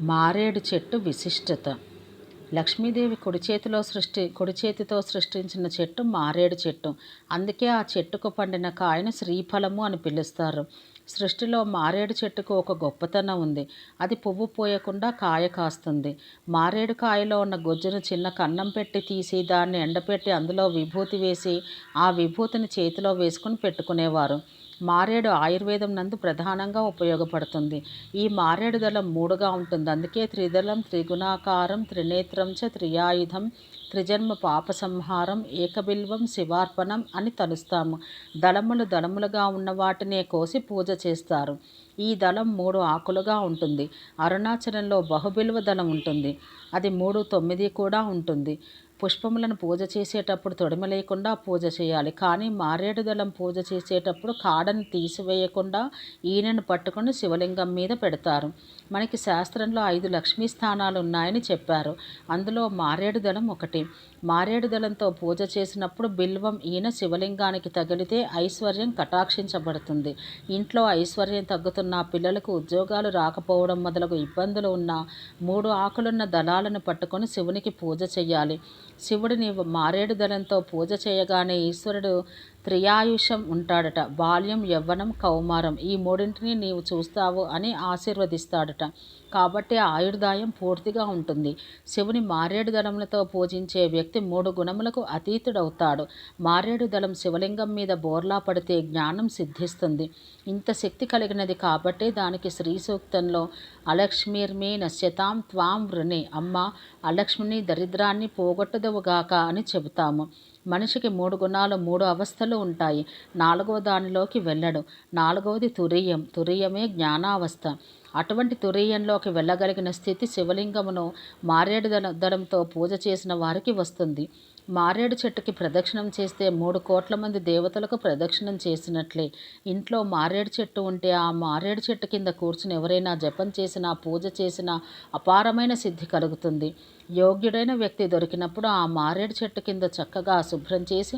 మారేడు చెట్టు విశిష్టత. లక్ష్మీదేవి కుడి చేతిలో సృష్టి కుడి చేతితో సృష్టించిన చెట్టు మారేడు చెట్టు. అందుకే ఆ చెట్టుకు పండిన కాయను శ్రీఫలము అని పిలుస్తారు. సృష్టిలో మారేడు చెట్టుకు ఒక గొప్పతనం ఉంది. అది పువ్వు పోయకుండా కాయ కాస్తుంది. మారేడు కాయలో ఉన్న గుజ్జును చిన్న కన్నం పెట్టి తీసి దాన్ని ఎండపెట్టి అందులో విభూతి వేసి ఆ విభూతిని చేతిలో వేసుకుని పెట్టుకునేవారు. మారేడు ఆయుర్వేదం నందు ప్రధానంగా ఉపయోగపడుతుంది. ఈ మారేడు దళం మూడుగా ఉంటుంది. అందుకే త్రిదళం త్రిగుణాకారం త్రినేత్రం చ త్రియాయుధం త్రిజన్మ పాప సంహారం ఏకబిల్వం శివార్పణం అని తలుస్తాము. దళములు దళములుగా ఉన్న వాటినే కోసి పూజ చేస్తారు. ఈ దళం మూడు ఆకులుగా ఉంటుంది. అరుణాచలంలో బహుబిల్వ దళం ఉంటుంది. అది మూడు తొమ్మిది కూడా ఉంటుంది. పుష్పములను పూజ చేసేటప్పుడు తొడిమ లేకుండా పూజ చేయాలి. కానీ మారేడు దళం పూజ చేసేటప్పుడు కాడను తీసివేయకుండా ఈయనను పట్టుకొని శివలింగం మీద పెడతారు. మనకి శాస్త్రంలో ఐదు లక్ష్మీ స్థానాలు ఉన్నాయని చెప్పారు. అందులో మారేడు దళం ఒకటి. మారేడు దళంతో పూజ చేసినప్పుడు బిల్వం ఈయన శివలింగానికి తగిలితే ఐశ్వర్యం కటాక్షించబడుతుంది. ఇంట్లో ఐశ్వర్యం తగ్గుతున్న పిల్లలకు ఉద్యోగాలు రాకపోవడం మొదలగు ఇబ్బందులు ఉన్న మూడు ఆకులున్న దళాలను పట్టుకొని శివునికి పూజ చేయాలి శివుడిని మారేడు దళంతో పూజ చేయగానే ఈశ్వరుడు త్రియాయుషం ఉంటాడట. బాల్యం యవ్వనం కౌమారం ఈ మూడింటిని నీవు చూస్తావు అని ఆశీర్వదిస్తాడట. కాబట్టి ఆయుర్దాయం పూర్తిగా ఉంటుంది. శివుని మారేడు దళములతో పూజించే వ్యక్తి మూడు గుణములకు అతీతుడవుతాడు. మారేడు దళం శివలింగం మీద బోర్లా పడితే జ్ఞానం సిద్ధిస్తుంది. ఇంత శక్తి కలిగినది కాబట్టి దానికి శ్రీ సూక్తంలో అలక్ష్మీర్మే నశ్యతాం త్వాం వృణి అమ్మ అలక్ష్మిని దరిద్రాన్ని పోగొట్టదవుగాక అని చెబుతాము. మనిషికి మూడు గుణాలు మూడు అవస్థలు ఉంటాయి. నాలుగవ దానిలోకి వెళ్ళడు. నాలుగవది తురీయం. తురీయమే జ్ఞానావస్థ. అటువంటి తురీయంలోకి వెళ్ళగలిగిన స్థితి శివలింగమును మారేడు దళంతో పూజ చేసిన వారికి వస్తుంది. మారేడు చెట్టుకి ప్రదక్షిణం చేస్తే మూడు కోట్ల మంది దేవతలకు ప్రదక్షిణం చేసినట్లే. ఇంట్లో మారేడు చెట్టు ఉంటే ఆ మారేడు చెట్టు కింద కూర్చుని ఎవరైనా జపం చేసినా పూజ చేసినా అపారమైన సిద్ధి కలుగుతుంది. యోగ్యుడైన వ్యక్తి దొరికినప్పుడు ఆ మారేడు చెట్టు కింద చక్కగా శుభ్రం చేసి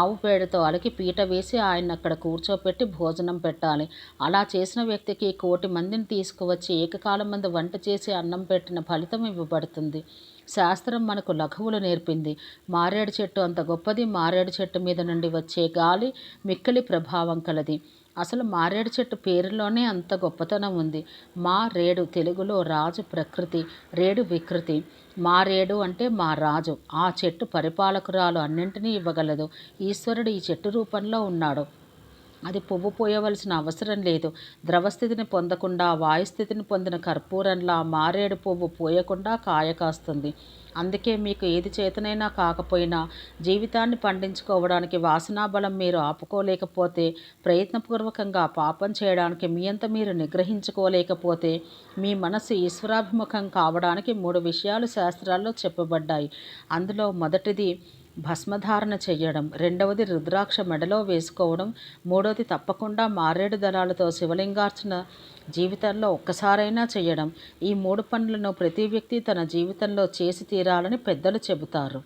ఆవు పేడతో అలికి పీట వేసి ఆయన అక్కడ కూర్చోపెట్టి భోజనం పెట్టాలి. అలా చేసిన వ్యక్తికి కోటి మందిని తీసుకువచ్చి ఏకకాలం మంది వంట చేసి అన్నం పెట్టిన ఫలితం ఇవ్వబడుతుంది. శాస్త్రం మనకు లఘువులు నేర్పింది. మారేడు చెట్టు అంత గొప్పది. మారేడు చెట్టు మీద నుండి వచ్చే గాలి మిక్కిలి ప్రభావం కలది. అసలు మారేడు చెట్టు పేరులోనే అంత గొప్పతనం ఉంది. మా రేడు తెలుగులో రాజు ప్రకృతి రేడు వికృతి. మా రేడు అంటే మా రాజు. ఆ చెట్టు పరిపాలకురాలు అన్నింటినీ ఇవ్వగలదు. ఈశ్వరుడు ఈ చెట్టు రూపంలో ఉన్నాడు. అది పువ్వు పోయవలసిన అవసరం లేదు. ద్రవస్థితిని పొందకుండా వాయుస్థితిని పొందిన కర్పూరంలా మారేడు పువ్వు పోయకుండా కాయ కాస్తుంది. అందుకే మీకు ఏది చేతనైనా కాకపోయినా జీవితాన్ని పండించుకోవడానికి వాసనాబలం మీరు ఆపుకోలేకపోతే ప్రయత్నపూర్వకంగా పాపం చేయడానికి మీ అంత మీరు నిగ్రహించుకోలేకపోతే మీ మనసు ఈశ్వరాభిముఖం కావడానికి మూడు విషయాలు శాస్త్రాల్లో చెప్పబడ్డాయి. అందులో మొదటిది భస్మధారణ చెయ్యడం రెండవది రుద్రాక్ష మెడలో వేసుకోవడం మూడవది తప్పకుండా మారేడు దళాలతో శివలింగార్చన జీవితంలో ఒక్కసారైనా చేయడం ఈ మూడు పనులను ప్రతి వ్యక్తి తన జీవితంలో చేసి తీరాలని పెద్దలు చెబుతారు.